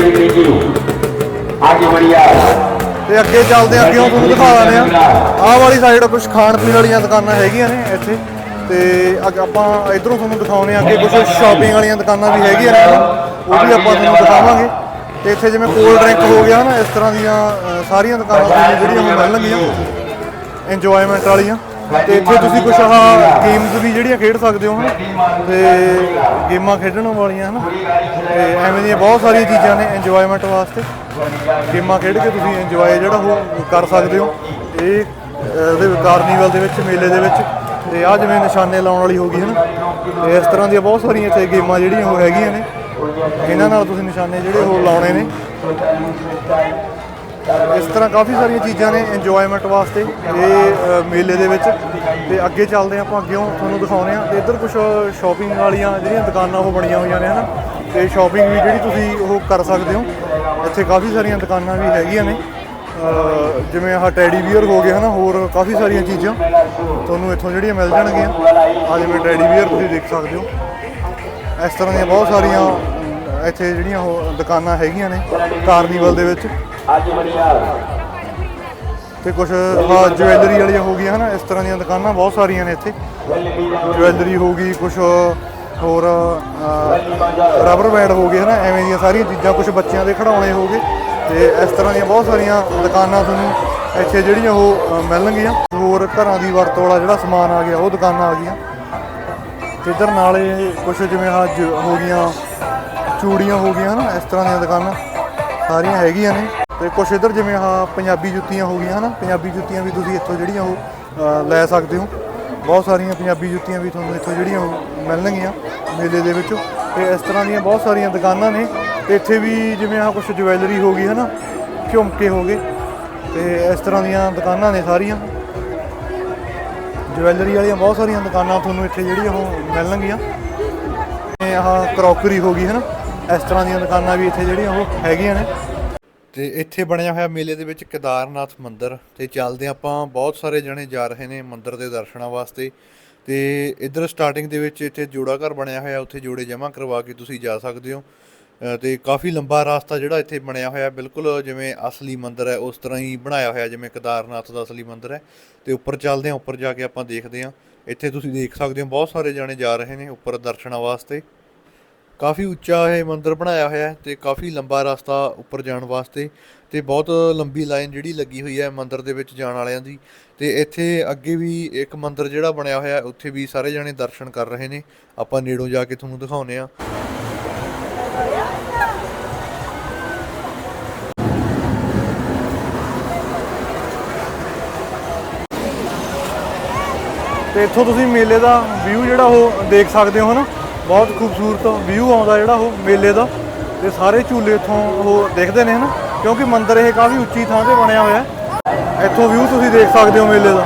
ਦੇ ਤੇ ਅੱਗੇ ਚੱਲਦੇ ਆ ਅੱਗੇ ਤੁਹਾਨੂੰ ਦਿਖਾ ਦਿੰਦੇ ਆ ਆਹ ਵਾਲੀ ਸਾਈਡ ਕੁਝ ਖਾਣ ਪੀਣ ਵਾਲੀਆਂ ਦੁਕਾਨਾਂ ਹੈਗੀਆਂ ਨੇ ਇੱਥੇ। ਤੇ ਆਪਾਂ ਇਧਰੋਂ ਤੁਹਾਨੂੰ ਦਿਖਾਉਣੇ ਆ ਅੱਗੇ ਕੁਝ ਸ਼ਾਪਿੰਗ ਵਾਲੀਆਂ ਦੁਕਾਨਾਂ ਵੀ ਹੈਗੀਆਂ ਨੇ। ਉਹ ਵੀ ਆਪਾਂ ਤੁਹਾਨੂੰ ਦਿਖਾਵਾਂਗੇ। ਤੇ ਇੱਥੇ ਜਿਵੇਂ ਕੋਲਡ ਡਰਿੰਕ ਹੋ ਗਿਆ ਨਾ, ਇਸ ਤਰ੍ਹਾਂ ਦੀਆਂ ਸਾਰੀਆਂ ਦੁਕਾਨਾਂ ਜਿਹੜੀਆਂ ਹੁਣ ਮਿਲਣਗੀਆਂ। ਇੰਜੋਏਮੈਂਟ ਵਾਲੀਆਂ। ਤੇ ਇੱਥੇ ਤੁਸੀਂ ਕੁਝ ਆਹ ਗੇਮਸ ਵੀ ਜਿਹੜੀਆਂ ਖੇਡ ਸਕਦੇ ਹੋ ਹਨਾ? ਤੇ ਗੇਮਾਂ ਖੇਡਣ ਵਾਲੀਆਂ ਹਨਾ? ਤੇ ਐਵੇਂ ਦੀਆਂ ਬਹੁਤ ਸਾਰੀਆਂ ਚੀਜ਼ਾਂ ਨੇ ਇੰਜੋਇਮੈਂਟ ਵਾਸਤੇ। ਗੇਮਾਂ ਖੇਡ ਕੇ ਤੁਸੀਂ ਇੰਜੋਏ ਜਿਹੜਾ ਉਹ ਕਰ ਸਕਦੇ ਹੋ। ਇਹ ਇਹਦੇ ਕਾਰਨੀਵਲ ਦੇ ਵਿੱਚ ਮੇਲੇ ਦੇ ਵਿੱਚ ਤੇ ਆ ਜਿਵੇਂ ਨਿਸ਼ਾਨੇ ਲਾਉਣ ਵਾਲੀ ਹੋ ਗਈ ਹਨਾ? ਤੇ ਇਸ ਤਰ੍ਹਾਂ ਦੀਆਂ ਬਹੁਤ ਸਾਰੀਆਂ ਇੱਥੇ ਗੇਮਾਂ ਜਿਹੜੀਆਂ ਉਹ ਹੈਗੀਆਂ ਨੇ। ਇਹਨਾਂ ਨਾਲ ਤੁਸੀਂ ਨਿਸ਼ਾਨੇ ਜਿਹੜੇ ਉਹ ਲਾਉਣੇ ਨੇ। ਇਸ ਤਰ੍ਹਾਂ ਕਾਫੀ ਸਾਰੀਆਂ ਚੀਜ਼ਾਂ ਨੇ ਇੰਜੋਇਮੈਂਟ ਵਾਸਤੇ, ਇਹ ਮੇਲੇ ਦੇ ਵਿੱਚ। ਤੇ ਅੱਗੇ ਚੱਲਦੇ ਹਾਂ ਆਪਾਂ ਅੱਗੇੋਂ ਤੁਹਾਨੂੰ ਦਿਖਾਉਨੇ ਆ ਤੇ ਇੱਧਰ ਕੁਝ ਸ਼ਾਪਿੰਗ ਵਾਲੀਆਂ ਜਿਹੜੀਆਂ ਦੁਕਾਨਾਂ ਉਹ ਬਣੀਆਂ ਹੋਈਆਂ ਨੇ, ਹਨਾ? ਤੇ ਸ਼ਾਪਿੰਗ ਵੀ ਜਿਹੜੀ ਤੁਸੀਂ ਉਹ ਕਰ ਸਕਦੇ ਹੋ। ਇੱਥੇ ਕਾਫੀ ਸਾਰੀਆਂ ਦੁਕਾਨਾਂ ਵੀ ਹੈਗੀਆਂ ਨੇ। ਜਿਵੇਂ ਆਹ ਟੈਡੀ ਬੀਅਰ ਹੋ ਗਏ, ਹਨਾ? ਹੋਰ ਕਾਫੀ ਸਾਰੀਆਂ ਚੀਜ਼ਾਂ। ਤੁਹਾਨੂੰ ਇੱਥੋਂ ਜਿਹੜੀਆਂ ਮਿਲ ਜਾਣਗੀਆਂ। ਆ ਜਿਵੇਂ ਟੈਡੀ ਬੀਅਰ ਤੁਸੀਂ ਦੇਖ ਸਕਦੇ ਹੋ। ਇਸ ਤਰ੍ਹਾਂ ਦੀਆਂ ਬਹੁਤ ਸਾਰੀਆਂ ਇੱਥੇ ਜਿਹੜੀਆਂ ਉਹ ਦੁਕਾਨਾਂ ਹੈਗੀਆਂ ਨੇ ਕਾਰਨੀਵਲ ਦੇ ਵਿੱਚ। ਅੱਜ ਬੜੀਆ ਤੇ ਕੁਝ ਜਵੈਲਰੀ ਵਾਲੀਆਂ ਹੋ ਗਈਆਂ ਹਨਾ, ਇਸ ਤਰ੍ਹਾਂ ਦੀਆਂ ਦੁਕਾਨਾਂ ਬਹੁਤ ਸਾਰੀਆਂ ਨੇ ਇੱਥੇ। ਜਵੈਲਰੀ ਹੋ ਗਈ ਕੁਝ ਹੋਰ ਰਬਰ ਬੈਂਡ ਹੋ ਗਏ ਹਨਾ, ਐਵੇਂ ਦੀਆਂ ਸਾਰੀਆਂ ਚੀਜ਼ਾਂ ਕੁਝ ਬੱਚਿਆਂ ਦੇ ਖਿਡੌਣੇ ਹੋ ਗਏ। ਤੇ ਇਸ ਤਰ੍ਹਾਂ ਦੀਆਂ ਬਹੁਤ ਸਾਰੀਆਂ ਦੁਕਾਨਾਂ ਤੁਹਾਨੂੰ ਇੱਥੇ ਜਿਹੜੀਆਂ ਉਹ ਮਿਲਣਗੀਆਂ। ਹੋਰ ਘਰਾਂ ਦੀ ਵਰਤੋਂ ਵਾਲਾ ਜਿਹੜਾ ਸਮਾਨ ਆ ਗਿਆ, ਉਹ ਦੁਕਾਨਾਂ ਆ ਗਈਆਂ। ਤੇ ਇੱਧਰ ਨਾਲੇ ਕੁਝ ਜਿਵੇਂ ਆਹ ਹੋ ਗਈਆਂ ਚੂੜੀਆਂ ਹੋ ਗਈਆਂ ਹਨਾ, ਇਸ ਤਰ੍ਹਾਂ ਦੀਆਂ ਦੁਕਾਨਾਂ ਸਾਰੀਆਂ ਹੈਗੀਆਂ ਨੇ। ਤੇ ਕੁਝ ਇੱਧਰ ਜਿਵੇਂ ਆਹ ਪੰਜਾਬੀ ਜੁੱਤੀਆਂ ਹੋ ਗਈਆਂ ਹਨਾ, ਪੰਜਾਬੀ ਜੁੱਤੀਆਂ ਵੀ ਤੁਸੀਂ ਇੱਥੋਂ ਜਿਹੜੀਆਂ ਉਹ ਲੈ ਸਕਦੇ ਹੋ। ਬਹੁਤ ਸਾਰੀਆਂ ਪੰਜਾਬੀ ਜੁੱਤੀਆਂ ਵੀ ਤੁਹਾਨੂੰ ਇੱਥੋਂ ਜਿਹੜੀਆਂ ਉਹ ਮਿਲਣਗੀਆਂ ਮੇਲੇ ਦੇ ਵਿੱਚ। ਤੇ ਇਸ ਤਰ੍ਹਾਂ ਦੀਆਂ ਬਹੁਤ ਸਾਰੀਆਂ ਦੁਕਾਨਾਂ ਨੇ। ਤੇ ਇੱਥੇ ਵੀ ਜਿਵੇਂ ਆਹ ਕੁਝ ਜਵੈਲਰੀ ਹੋ ਗਈ ਹਨਾ, ਝੁਮਕੇ ਹੋ ਗਏ। ਤੇ ਇਸ ਤਰ੍ਹਾਂ ਦੀਆਂ ਦੁਕਾਨਾਂ ਨੇ ਸਾਰੀਆਂ। ਜਵੈਲਰੀ ਵਾਲੀਆਂ ਬਹੁਤ ਸਾਰੀਆਂ ਦੁਕਾਨਾਂ ਤੁਹਾਨੂੰ ਇੱਥੇ ਜਿਹੜੀਆਂ ਉਹ ਮਿਲਣਗੀਆਂ। ਤੇ ਆਹ ਕਰੋਕਰੀ ਹੋ ਗਈ ਹੈ ਨਾ ਇਸ ਤਰ੍ਹਾਂ ਦੀਆਂ ਦੁਕਾਨਾਂ ਵੀ ਇੱਥੇ ਜਿਹੜੀਆਂ ਉਹ ਹੈਗੀਆਂ ਨੇ। ਤੇ ਇੱਥੇ ਬਣਿਆ ਹੋਇਆ ਮੇਲੇ ਦੇ ਵਿੱਚ ਕੇਦਾਰਨਾਥ ਮੰਦਿਰ ਤੇ ਚੱਲਦੇ ਆਪਾਂ ਬਹੁਤ ਸਾਰੇ ਜਣੇ ਜਾ ਰਹੇ ਨੇ ਮੰਦਿਰ ਦੇ ਦਰਸ਼ਨਾਂ ਵਾਸਤੇ। ਤੇ ਇੱਧਰ ਸਟਾਰਟਿੰਗ ਦੇ ਵਿੱਚ ਇੱਥੇ ਜੋੜਾ ਘਰ ਬਣਿਆ ਹੋਇਆ ਉੱਥੇ ਜੋੜੇ ਜਮ੍ਹਾਂ ਕਰਵਾ ਕੇ ਤੁਸੀਂ ਜਾ ਸਕਦੇ ਹੋ। ਅ, ਤੇ ਕਾਫੀ ਲੰਬਾ ਰਾਸਤਾ ਜਿਹੜਾ ਇੱਥੇ ਬਣਿਆ ਹੋਇਆ ਬਿਲਕੁਲ ਜਿਵੇਂ ਅਸਲੀ ਮੰਦਿਰ ਹੈ ਉਸ ਤਰ੍ਹਾਂ ਹੀ ਬਣਾਇਆ ਹੋਇਆ ਜਿਵੇਂ ਕੇਦਾਰਨਾਥ ਦਾ ਅਸਲੀ ਮੰਦਿਰ ਹੈ। ਤੇ ਉੱਪਰ ਚੱਲਦੇ ਹਾਂ ਉੱਪਰ ਜਾ ਕੇ ਆਪਾਂ ਦੇਖਦੇ ਹਾਂ। ਇੱਥੇ ਤੁਸੀਂ ਦੇਖ ਸਕਦੇ ਹੋ ਬਹੁਤ ਸਾਰੇ ਜਾਣੇ ਜਾ ਰਹੇ ਨੇ ਉੱਪਰ ਦਰਸ਼ਨਾਂ ਵਾਸਤੇ। ਕਾਫੀ ਉੱਚਾ ਇਹ ਮੰਦਿਰ ਬਣਾਇਆ ਹੋਇਆ ਹੈ ਤੇ ਕਾਫੀ ਲੰਬਾ ਰਸਤਾ ਉੱਪਰ ਜਾਣ ਵਾਸਤੇ ਤੇ ਬਹੁਤ ਲੰਬੀ ਲਾਈਨ ਜਿਹੜੀ ਲੱਗੀ ਹੋਈ ਹੈ ਮੰਦਿਰ ਦੇ ਵਿੱਚ ਜਾਣ ਵਾਲਿਆਂ ਦੀ ਤੇ ਇੱਥੇ ਅੱਗੇ ਵੀ ਇੱਕ ਮੰਦਿਰ ਜਿਹੜਾ ਬਣਿਆ ਹੋਇਆ ਉੱਥੇ ਵੀ ਸਾਰੇ ਜਾਣੇ ਦਰਸ਼ਨ ਕਰ ਰਹੇ ਨੇ। ਆਪਾਂ ਨੇੜੋਂ ਜਾ ਕੇ ਤੁਹਾਨੂੰ ਦਿਖਾਉਨੇ ਆ ਤੇ ਇੱਥੋਂ ਤੁਸੀਂ ਮੇਲੇ ਦਾ ਵਿਊ ਜਿਹੜਾ ਉਹ ਦੇਖ ਸਕਦੇ ਹੋ ਨਾ? ਬਹੁਤ ਖੂਬਸੂਰਤ ਵਿਊ ਆਉਂਦਾ ਜਿਹੜਾ ਉਹ ਮੇਲੇ ਦਾ। ਤੇ ਸਾਰੇ ਝੂਲੇ ਇੱਥੋਂ ਉਹ ਦੇਖਦੇ ਨੇ ਹਨ, ਕਿਉਂਕਿ ਮੰਦਿਰ ਇਹ ਕਾਫੀ ਉੱਚੀ ਥਾਂ ਤੇ ਬਣਿਆ ਹੋਇਆ ਹੈ। ਇੱਥੋਂ ਵਿਊ ਤੁਸੀਂ ਦੇਖ ਸਕਦੇ ਹੋ ਮੇਲੇ ਦਾ।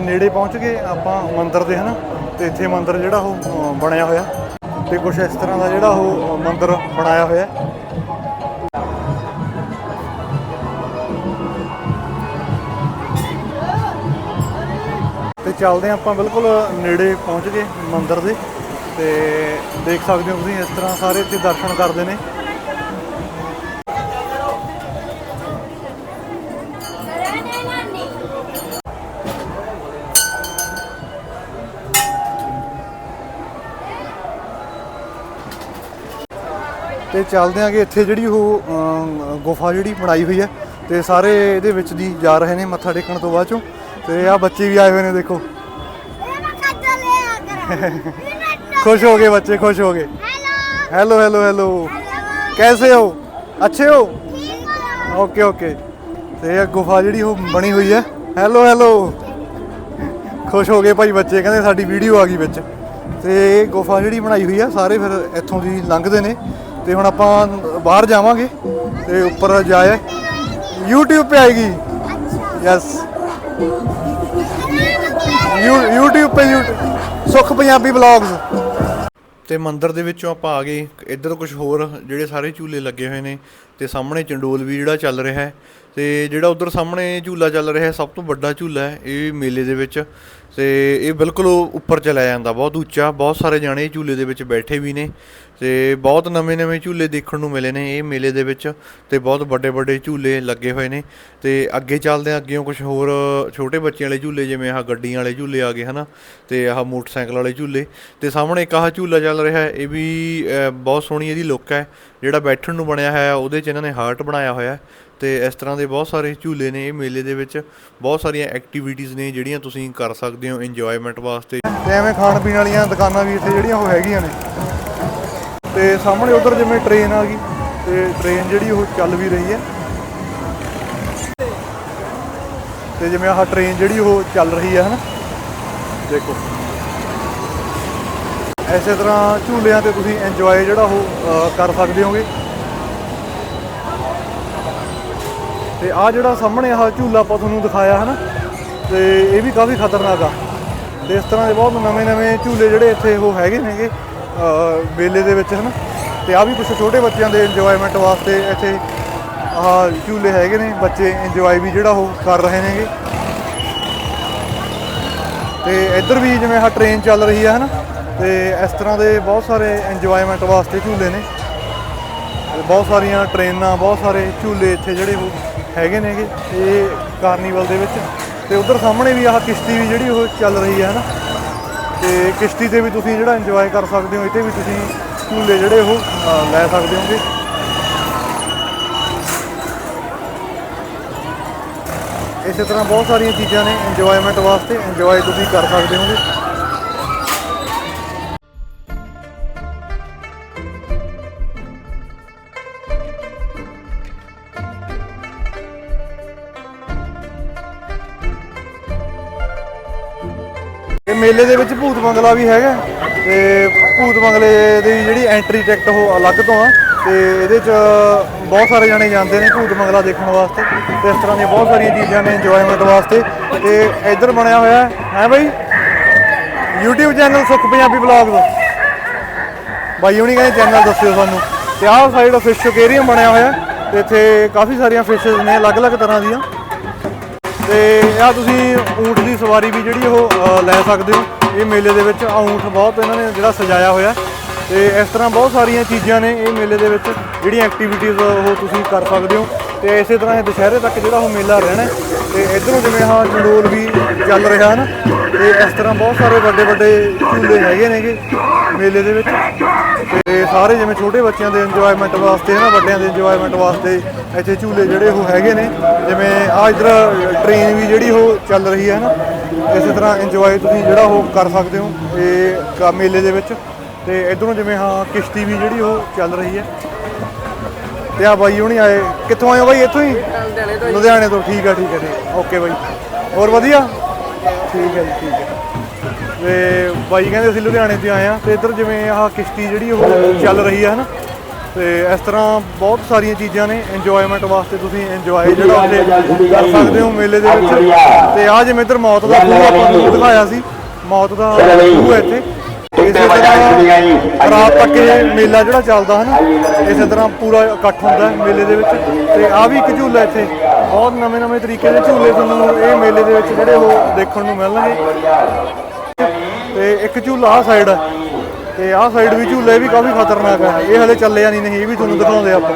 ਨੇੜੇ ਪਹੁੰਚ ਕੇ ਆਪਾਂ ਮੰਦਿਰ ਦੇ ਹਨਾ, ਤੇ ਇੱਥੇ ਮੰਦਿਰ ਜਿਹੜਾ ਉਹ ਬਣਿਆ ਹੋਇਆ। ਤੇ ਕੁਝ ਇਸ ਤਰ੍ਹਾਂ ਦਾ ਜਿਹੜਾ ਉਹ ਮੰਦਿਰ ਬਣਾਇਆ ਹੋਇਆ ਚੱਲਦੇ ਹਾਂ ਆਪਾਂ ਬਿਲਕੁਲ ਨੇੜੇ ਪਹੁੰਚ ਗਏ ਮੰਦਿਰ ਦੇ ਤੇ ਦੇਖ ਸਕਦੇ ਹੋ ਤੁਸੀਂ ਇਸ ਤਰ੍ਹਾਂ ਸਾਰੇ ਇੱਥੇ ਦਰਸ਼ਨ ਕਰਦੇ ਨੇ। ਤੇ ਚੱਲਦੇ ਆਂਗੇ ਇੱਥੇ ਜਿਹੜੀ ਉਹ ਗੁਫਾ ਜਿਹੜੀ ਬਣਾਈ ਹੋਈ ਹੈ ਤੇ ਸਾਰੇ ਇਹਦੇ ਵਿੱਚ ਦੀ ਜਾ ਰਹੇ ਨੇ ਮੱਥਾ ਟੇਕਣ ਤੋਂ ਬਾਅਦ ਚੋਂ। ਤੇ ਆ ਬੱਚੇ ਵੀ ਆਏ ਹੋਏ ਨੇ ਦੇਖੋ। ਖੁਸ਼ ਹੋ ਗਏ ਬੱਚੇ ਖੁਸ਼ ਹੋ ਗਏ ਹੈਲੋ ਹੈਲੋ ਹੈਲੋ ਕੈਸੇ ਹੋ ਅੱਛੇ ਹੋ ਓਕੇ ਓਕੇ ਤੇ ਇਹ ਗੁਫਾ ਜਿਹੜੀ ਉਹ ਬਣੀ ਹੋਈ ਹੈ ਹੈਲੋ ਹੈਲੋ ਖੁਸ਼ ਹੋ ਗਏ ਭਾਈ ਬੱਚੇ ਕਹਿੰਦੇ ਸਾਡੀ ਵੀਡੀਓ ਆ ਗਈ ਵਿੱਚ ਤੇ ਇਹ ਗੁਫਾ ਜਿਹੜੀ ਬਣਾਈ ਹੋਈ ਆ ਸਾਰੇ ਫਿਰ ਇੱਥੋਂ ਦੀ ਲੰਘਦੇ ਨੇ ਤੇ ਹੁਣ ਆਪਾਂ ਬਾਹਰ ਜਾਵਾਂਗੇ ਤੇ ਉੱਪਰ ਜਾਏ YouTube पे आएगी ਯੈਸ YouTube पे YouTube ਸੁਖ ਪੰਜਾਬੀ ਵਲੌਗਸ ਤੇ ਮੰਦਿਰ ਦੇ ਵਿੱਚੋਂ ਆਪਾਂ ਆ ਗਏ। ਇੱਧਰ ਕੁਝ ਹੋਰ, ਜਿਹੜੇ ਸਾਰੇ ਝੂਲੇ ਲੱਗੇ ਹੋਏ ਨੇ, ਤੇ ਸਾਹਮਣੇ ਚੰਡੋਲ ਵੀ ਜਿਹੜਾ ਚੱਲ ਰਿਹਾ ਹੈ। ਤੇ ਜਿਹੜਾ ਉਧਰ ਸਾਹਮਣੇ ਝੂਲਾ ਚੱਲ ਰਿਹਾ, ਸਭ ਤੋਂ ਵੱਡਾ ਝੂਲਾ ਹੈ, ਇਹ ਮੇਲੇ ਦੇ ਵਿੱਚ। ਤੇ ਇਹ ਬਿਲਕੁਲ ਉੱਪਰ ਚਲਾ ਜਾਂਦਾ, ਬਹੁਤ ਉੱਚਾ, ਬਹੁਤ ਸਾਰੇ ਜਾਣੇ ਇਹ ਝੂਲੇ ਦੇ ਵਿੱਚ ਬੈਠੇ ਵੀ ਨੇ। ਤੇ ਬਹੁਤ ਨਵੇਂ-ਨਵੇਂ ਝੂਲੇ ਦੇਖਣ ਨੂੰ ਮਿਲੇ ਨੇ ਇਹ ਮੇਲੇ ਦੇ ਵਿੱਚ, ਤੇ ਬਹੁਤ ਵੱਡੇ-ਵੱਡੇ ਝੂਲੇ ਲੱਗੇ ਹੋਏ ਨੇ। ਤੇ ਅੱਗੇ ਚੱਲਦੇ ਆ ਅੱਗੇੋਂ ਕੁਝ ਹੋਰ ਛੋਟੇ ਬੱਚਿਆਂ ਵਾਲੇ ਝੂਲੇ, ਜਿਵੇਂ ਆਹ ਗੱਡੀਆਂ ਵਾਲੇ ਝੂਲੇ ਆ ਗਏ, ਹਨਾ? ਤੇ ਆਹ ਮੋਟਰਸਾਈਕਲ ਵਾਲੇ ਝੂਲੇ। ਤੇ ਸਾਹਮਣੇ ਇੱਕ ਆਹ ਝੂਲਾ ਚੱਲ ਰਿਹਾ ਹੈ ਇਹ ਵੀ ਬਹੁਤ ਸੋਹਣੀ ਇਹਦੀ ਲੁੱਕ ਹੈ। ਜਿਹੜਾ ਬੈਠਣ ਨੂੰ ਬਣਿਆ ਹੋਇਆ, ਉਹਦੇ 'ਚ ਇਹਨਾਂ ਨੇ ਹਾਰਟ ਬਣਾਇਆ ਹੋਇਆ। ਤੇ ਇਸ ਤਰ੍ਹਾਂ ਦੇ ਬਹੁਤ ਸਾਰੇ ਝੂਲੇ ਨੇ ਇਹ ਮੇਲੇ ਦੇ ਵਿੱਚ। ਬਹੁਤ ਸਾਰੀਆਂ ਐਕਟੀਵਿਟੀਜ਼ ਨੇ ਜਿਹੜੀਆਂ ਤੁਸੀਂ ਕਰ ਸਕਦੇ ਹੋ ਇੰਜੋਇਮੈਂਟ ਵਾਸਤੇ। ਤੇ ਐਵੇਂ ਖਾਣ ਪੀਣ ਵਾਲੀਆਂ ਦੁਕਾਨਾਂ ਵੀ ਇੱਥੇ ਜਿਹੜੀਆਂ ਉਹ ਹੈਗੀਆਂ ਨੇ। ਤੇ ਸਾਹਮਣੇ ਉਧਰ ਜਿਵੇਂ ਟ੍ਰੇਨ ਆ ਗਈ, ਤੇ ਟ੍ਰੇਨ ਜਿਹੜੀ ਉਹ ਚੱਲ ਵੀ ਰਹੀ ਹੈ। ਤੇ ਜਿਵੇਂ ਆਹ ਟ੍ਰੇਨ ਜਿਹੜੀ ਉਹ ਚੱਲ ਰਹੀ ਹੈ, ਹਨਾ? ਦੇਖੋ। ਐਸੇ ਤਰ੍ਹਾਂ ਝੂਲਿਆਂ ਤੇ ਤੁਸੀਂ ਇੰਜੋਏ ਜਿਹੜਾ ਉਹ ਕਰ ਸਕਦੇ ਹੋਗੇ। ਤੇ ਆ ਜਿਹੜਾ ਸਾਹਮਣੇ ਆਹ ਝੂਲਾ ਆਪਾਂ ਤੁਹਾਨੂੰ ਦਿਖਾਇਆ ਹਨਾ, ਤੇ ਇਹ ਵੀ ਕਾਫੀ ਖਤਰਨਾਕ ਆ। ਤੇ ਇਸ ਤਰ੍ਹਾਂ ਦੇ ਬਹੁਤ ਨਵੇਂ-ਨਵੇਂ ਝੂਲੇ ਜਿਹੜੇ ਇੱਥੇ ਉਹ ਹੈਗੇ ਨੇਗੇ ਮੇਲੇ ਦੇ ਵਿੱਚ ਹਨਾ। ਤੇ ਆ ਵੀ ਕੁਝ ਛੋਟੇ ਬੱਚਿਆਂ ਦੇ ਇੰਜੋਇਮੈਂਟ ਵਾਸਤੇ ਇੱਥੇ ਆਹ ਝੂਲੇ ਹੈਗੇ ਨੇ, ਬੱਚੇ ਇੰਜੋਏ ਵੀ ਜਿਹੜਾ ਉਹ ਕਰ ਰਹੇ ਨੇਗੇ। ਤੇ ਇੱਧਰ ਵੀ ਜਿਵੇਂ ਆਹ ਟ੍ਰੇਨ ਚੱਲ ਰਹੀ ਹੈ ਹਨਾ, ਤੇ ਇਸ ਤਰ੍ਹਾਂ ਦੇ ਬਹੁਤ ਸਾਰੇ ਇੰਜੋਇਮੈਂਟ ਵਾਸਤੇ ਝੂਲੇ ਨੇ। ਬਹੁਤ ਸਾਰੀਆਂ ਟ੍ਰੇਨਾਂ ਬਹੁਤ ਸਾਰੇ ਝੂਲੇ ਇੱਥੇ ਜਿਹੜੇ ਉਹ ਹੈਗੇ ਨੇਗੇ ਇਹ ਕਾਰਨੀਵਲ ਦੇ ਵਿੱਚ। ਤੇ ਉਧਰ ਸਾਹਮਣੇ ਵੀ ਆਹ ਕਿਸ਼ਤੀ ਵੀ ਜਿਹੜੀ ਉਹ ਚੱਲ ਰਹੀ ਹੈ ਹਨਾ ਤੇ ਕਿਸ਼ਤੀ ਤੇ ਵੀ ਤੁਸੀਂ ਜਿਹੜਾ ਇੰਜੋਏ ਕਰ ਸਕਦੇ ਹੋ, ਇੱਥੇ ਵੀ ਤੁਸੀਂ ਝੂਲੇ ਜਿਹੜੇ ਉਹ ਲੈ ਸਕਦੇ ਹੋਗੇ। ਇਸੇ ਤਰ੍ਹਾਂ ਬਹੁਤ ਸਾਰੀਆਂ ਚੀਜ਼ਾਂ ਨੇ ਇੰਜੋਇਮੈਂਟ ਵਾਸਤੇ ਇੰਜੋਏ ਤੁਸੀਂ ਕਰ ਸਕਦੇ ਹੋਗੇ। ਮੇਲੇ ਦੇ ਵਿੱਚ ਭੂਤ ਬੰਗਲਾ ਵੀ ਹੈਗਾ ਤੇ ਭੂਤ ਬੰਗਲੇ ਦੀ ਜਿਹੜੀ ਐਂਟਰੀ ਟਿਕਟ ਉਹ ਅਲੱਗ ਤੋਂ ਆ ਤੇ ਇਹਦੇ ਚ ਬਹੁਤ ਸਾਰੇ ਜਾਣੇ ਜਾਂਦੇ ਨੇ ਭੂਤ ਬੰਗਲਾ ਦੇਖਣ ਵਾਸਤੇ ਤੇ ਇਸ ਤਰ੍ਹਾਂ ਦੀਆਂ ਬਹੁਤ ਸਾਰੀਆਂ ਚੀਜ਼ਾਂ ਨੇ ਇੰਜੋਇਮੈਂਟ ਵਾਸਤੇ ਤੇ ਇੱਧਰ ਬਣਿਆ ਹੋਇਆ ਹੈ ਬਾਈ YouTube ਚੈਨਲ ਸੁੱਖ ਪੰਜਾਬੀ ਵਲੌਗਸ ਬਾਈ ਹੁਣੀ ਕਹਿੰਦੇ ਚੈਨਲ ਦੱਸਿਓ ਸਾਨੂੰ। ਤੇ ਆਹ ਸਾਈਡ ਫਿਸ਼ aquarium ਬਣਿਆ ਹੋਇਆ ਤੇ ਇੱਥੇ ਕਾਫੀ ਸਾਰੀਆਂ ਫਿਸ਼ਸ ਨੇ ਅਲੱਗ-ਅਲੱਗ ਤਰ੍ਹਾਂ ਦੀਆਂ। ਤੇ ਆ ਤੁਸੀਂ ਊਂਠ ਦੀ ਸਵਾਰੀ ਵੀ ਜਿਹੜੀ ਉਹ ਲੈ ਸਕਦੇ ਹੋ। ਇਹ ਮੇਲੇ ਦੇ ਵਿੱਚ ਆਹ ਬਹੁਤ ਇਹਨਾਂ ਨੇ ਜਿਹੜਾ ਸਜਾਇਆ ਹੋਇਆ ਤੇ ਇਸ ਤਰ੍ਹਾਂ ਬਹੁਤ ਸਾਰੀਆਂ ਚੀਜ਼ਾਂ ਨੇ ਇਹ ਮੇਲੇ ਦੇ ਵਿੱਚ, ਜਿਹੜੀਆਂ ਐਕਟੀਵਿਟੀਜ਼ ਉਹ ਤੁਸੀਂ ਕਰ ਸਕਦੇ ਹੋ। ਤੇ ਇਸੇ ਤਰ੍ਹਾਂ ਇਹ ਦੁਸ਼ਹਿਰੇ ਤੱਕ ਜਿਹੜਾ ਉਹ ਮੇਲਾ ਰਹਿਣਾ ਹੈ। ਤੇ ਇਧਰੋਂ ਜਿਵੇਂ ਹਾਂ ਚੰਡੋਲ ਵੀ ਚੱਲ ਰਿਹਾ ਹਨ ਤੇ ਇਸ ਤਰ੍ਹਾਂ ਬਹੁਤ ਸਾਰੇ ਵੱਡੇ ਵੱਡੇ ਝੂਲੇ ਹੈਗੇ ਨੇਗੇ ਮੇਲੇ ਦੇ ਵਿੱਚ। ਤੇ ਸਾਰੇ ਜਿਵੇਂ ਛੋਟੇ ਬੱਚਿਆਂ ਦੇ ਇੰਜੋਇਮੈਂਟ ਵਾਸਤੇ ਹੈ ਨਾ, ਵੱਡਿਆਂ ਦੇ ਇੰਜੋਇਮੈਂਟ ਵਾਸਤੇ ਇੱਥੇ ਝੂਲੇ ਜਿਹੜੇ ਉਹ ਹੈਗੇ ਨੇ। ਜਿਵੇਂ ਆ ਇਧਰ ਟ੍ਰੇਨ ਵੀ ਜਿਹੜੀ ਉਹ ਚੱਲ ਰਹੀ ਹੈ ਨਾ, ਇਸੇ ਤਰ੍ਹਾਂ ਇੰਜੋਏ ਤੁਸੀਂ ਜਿਹੜਾ ਉਹ ਕਰ ਸਕਦੇ ਹੋ ਇਹ ਕ- ਮੇਲੇ ਦੇ ਵਿੱਚ। ਤੇ ਇਧਰੋਂ ਜਿਵੇਂ ਹਾਂ ਕਿਸ਼ਤੀ ਵੀ ਜਿਹੜੀ ਉਹ ਚੱਲ ਰਹੀ ਹੈ। ਤੇ ਆ ਬਾਈ ਹੁਣੀ ਆਏ। ਕਿੱਥੋਂ ਆਏ ਹੋ ਬਾਈ? ਇੱਥੋਂ ਹੀ? ਲੁਧਿਆਣੇ ਤੋਂ। ਠੀਕ ਆ ਠੀਕ ਆ ਜੀ ਓਕੇ ਬਾਈ। ਹੋਰ ਵਧੀਆ? ਠੀਕ ਹੈ ਜੀ, ਠੀਕ ਹੈ। ਤੇ ਬਾਈ ਕਹਿੰਦੇ ਅਸੀਂ ਲੁਧਿਆਣੇ ਤੋਂ ਆਏ ਆ ਤੇ ਇੱਧਰ ਜਿਵੇਂ ਆਹ ਕਿਸ਼ਤੀ ਜਿਹੜੀ ਉਹ ਚੱਲ ਰਹੀ ਹੈ ਨਾ ਤੇ ਇਸ ਤਰ੍ਹਾਂ ਬਹੁਤ ਸਾਰੀਆਂ ਚੀਜ਼ਾਂ ਨੇ ਇੰਜੋਇਮੈਂਟ ਵਾਸਤੇ ਤੁਸੀਂ ਇੰਜੋਏ ਜਿਹੜਾ ਉੱਥੇ ਕਰ ਸਕਦੇ ਹੋ ਮੇਲੇ ਦੇ ਵਿੱਚ। ਤੇ ਆ ਜਿਵੇਂ ਇੱਧਰ ਮੌਤ ਦਾ ਖੂਹ ਆਪਾਂ ਨੂੰ ਦਿਖਾਇਆ ਸੀ ਮੌਤ ਦਾ ਖੂਹ ਹੈ ਇੱਥੇ। ਇਸੇ ਤਰ੍ਹਾਂ ਰਾਤ ਤੱਕ ਇਹ ਮੇਲਾ ਜਿਹੜਾ ਚੱਲਦਾ ਹੈ ਨਾ ਇਸੇ ਤਰ੍ਹਾਂ ਪੂਰਾ ਇਕੱਠ ਹੁੰਦਾ ਮੇਲੇ ਦੇ ਵਿੱਚ। ਤੇ ਆ ਵੀ ਇੱਕ ਝੂਲਾ ਇੱਥੇ। ਬਹੁਤ ਨਵੇਂ ਨਵੇਂ ਤਰੀਕੇ ਦੇ ਝੂਲੇ ਤੁਹਾਨੂੰ ਇਹ ਮੇਲੇ ਦੇ ਵਿੱਚ ਜਿਹੜੇ ਉਹ ਦੇਖਣ ਨੂੰ ਮਿਲਣਗੇ। ਤੇ ਇੱਕ ਝੂਲਾ ਆ ਸਾਈਡ ਹੈ ਤੇ ਆਹ ਸਾਈਡ ਵੀ ਝੂਲੇ ਵੀ ਕਾਫੀ ਖਤਰਨਾਕ ਹੈ ਇਹ ਹਲੇ ਚੱਲਿਆ ਨਹੀਂ ਨਹੀਂ, ਇਹ ਵੀ ਤੁਹਾਨੂੰ ਦਿਖਾਉਂਦੇ ਆਪਾਂ।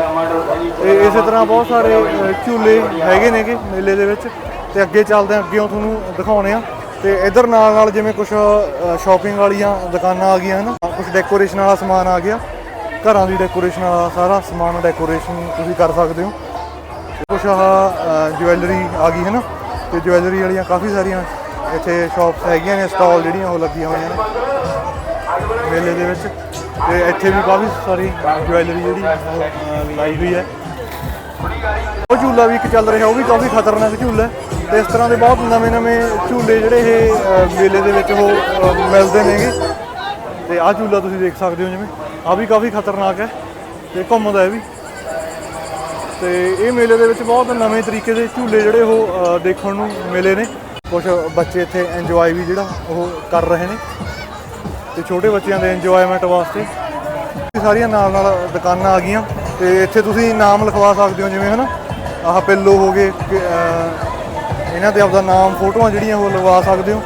ਤੇ ਇਸੇ ਤਰ੍ਹਾਂ ਬਹੁਤ ਸਾਰੇ ਝੂਲੇ ਹੈਗੇ ਨੇਗੇ ਮੇਲੇ ਦੇ ਵਿੱਚ। ਤੇ ਅੱਗੇ ਚੱਲਦੇ ਹਾਂ ਅੱਗੇੋਂ ਤੁਹਾਨੂੰ ਦਿਖਾਉਣੇ ਆ। ਤੇ ਇਧਰ ਨਾਲ ਨਾਲ ਜਿਵੇਂ ਕੁਝ ਸ਼ਾਪਿੰਗ ਵਾਲੀਆਂ ਦੁਕਾਨਾਂ ਆ ਗਈਆਂ, ਹਨ? ਕੁਝ ਡੈਕੋਰੇਸ਼ਨ ਵਾਲਾ ਸਮਾਨ ਆ ਗਿਆ। ਘਰਾਂ ਦੀ ਡੈਕੋਰੇਸ਼ਨ ਵਾਲਾ ਸਾਰਾ ਸਮਾਨ ਡੈਕੋਰੇਸ਼ਨ ਤੁਸੀਂ ਕਰ ਸਕਦੇ ਹੋ। ਕੁਛ ਆਹ ਜੁਐਲਰੀ ਆ ਗਈ ਹੈ ਨਾ ਤੇ ਜੁਐਲਰੀ ਵਾਲੀਆਂ ਕਾਫੀ ਸਾਰੀਆਂ ਇੱਥੇ ਸ਼ਾਪਸ ਹੈਗੀਆਂ ਨੇ ਸਟਾਲ ਜਿਹੜੀਆਂ ਉਹ ਲੱਗੀਆਂ ਹੋਈਆਂ ਨੇ। ਮੇਲੇ ਦੇ ਵਿੱਚ। ਤੇ ਇੱਥੇ ਵੀ ਕਾਫੀ ਸਾਰੀ ਜੁਐਲਰੀ ਜਿਹੜੀ ਉਹ, ਲਾਈ ਹੋਈ ਹੈ। ਉਹ ਝੂਲਾ ਵੀ ਇੱਕ ਚੱਲ ਰਿਹਾ ਉਹ ਵੀ ਕਾਫੀ ਖਤਰਨਾਕ ਝੂਲਾ ਹੈ। ਤੇ ਇਸ ਤਰ੍ਹਾਂ ਦੇ ਬਹੁਤ ਨਵੇਂ-ਨਵੇਂ ਝੂਲੇ ਜਿਹੜੇ ਇਹ ਮੇਲੇ ਦੇ ਵਿੱਚ ਉਹ ਮਿਲਦੇ ਨੇਗੇ। ਤੇ ਆਹ ਝੂਲਾ ਤੁਸੀਂ ਦੇਖ ਸਕਦੇ ਹੋ ਜਿਵੇਂ। ਆ ਵੀ ਕਾਫੀ ਖਤਰਨਾਕ ਹੈ ਤੇ ਘੁੰਮਦਾ ਹੈ ਵੀ। ਤੇ ਇਹ ਮੇਲੇ ਦੇ ਵਿੱਚ ਬਹੁਤ ਨਵੇਂ ਤਰੀਕੇ ਦੇ ਝੂਲੇ ਜਿਹੜੇ ਉਹ ਦੇਖਣ ਨੂੰ ਮਿਲੇ ਨੇ। ਕੁਝ ਬੱਚੇ ਇੱਥੇ ਇੰਜੋਏ ਵੀ ਜਿਹੜਾ ਉਹ ਕਰ ਰਹੇ ਨੇ ਤੇ ਛੋਟੇ ਬੱਚਿਆਂ ਦੇ ਇੰਜੋਏਮੈਂਟ ਵਾਸਤੇ। ਸਾਰੀਆਂ ਨਾਲ ਨਾਲ ਦੁਕਾਨਾਂ ਆ ਗਈਆਂ ਤੇ ਇੱਥੇ ਤੁਸੀਂ ਨਾਮ ਲਿਖਵਾ ਸਕਦੇ ਹੋ ਜਿਵੇਂ ਹਨਾ। ਆਹ ਪਿੱਲੋ ਹੋ ਗਏ ਇਹਨਾਂ ਤੇ ਆਪਦਾ ਨਾਮ, ਫੋਟੋਆਂ ਜਿਹੜੀਆਂ ਉਹ ਲਗਵਾ ਸਕਦੇ ਹੋ।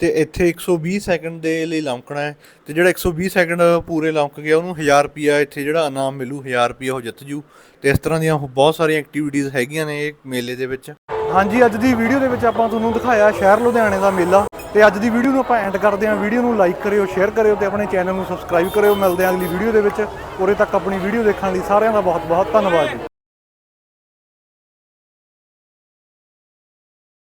ਤੇ ਇੱਥੇ 120 ਸੈਕਿੰਡ ਦੇ ਲਈ ਲਮਕਣਾ ਹੈ ਤੇ ਜਿਹੜਾ 120 ਸੈਕਿੰਡ ਪੂਰੇ ਲਮਕ ਗਿਆ, ਉਹਨੂੰ 1000 ਰੁਪਿਆ ਇੱਥੇ ਜਿਹੜਾ ਇਨਾਮ ਮਿਲੂ 1000 ਰੁਪਿਆ ਉਹ ਜਿੱਤ ਜੂ। ਤੇ ਇਸ ਤਰ੍ਹਾਂ ਦੀਆਂ ਬਹੁਤ ਸਾਰੀਆਂ ਐਕਟੀਵਿਟੀਜ਼ ਹੈਗੀਆਂ ਨੇ ਇਹ ਮੇਲੇ ਦੇ ਵਿੱਚ। ਹਾਂਜੀ, ਅੱਜ ਦੀ ਵੀਡੀਓ ਦੇ ਵਿੱਚ ਆਪਾਂ ਤੁਹਾਨੂੰ ਦਿਖਾਇਆ ਸ਼ਹਿਰ ਲੁਧਿਆਣੇ ਦਾ ਮੇਲਾ। ਤੇ ਅੱਜ ਦੀ ਵੀਡੀਓ ਨੂੰ ਆਪਾਂ ਐਂਡ ਕਰਦੇ ਹਾਂ। ਵੀਡੀਓ ਨੂੰ ਲਾਈਕ ਕਰਿਓ ਸ਼ੇਅਰ ਕਰਿਓ ਤੇ ਆਪਣੇ ਚੈਨਲ ਨੂੰ ਸਬਸਕ੍ਰਾਈਬ ਕਰਿਓ। ਮਿਲਦੇ ਹਾਂ ਅਗਲੀ ਵੀਡੀਓ ਦੇ ਵਿੱਚ। ਉਰੇ ਤੱਕ ਆਪਣੀ ਵੀਡੀਓ ਦੇਖਣ ਲਈ ਸਾਰਿਆਂ ਦਾ ਬਹੁਤ ਬਹੁਤ ਧੰਨਵਾਦ ਜੀ।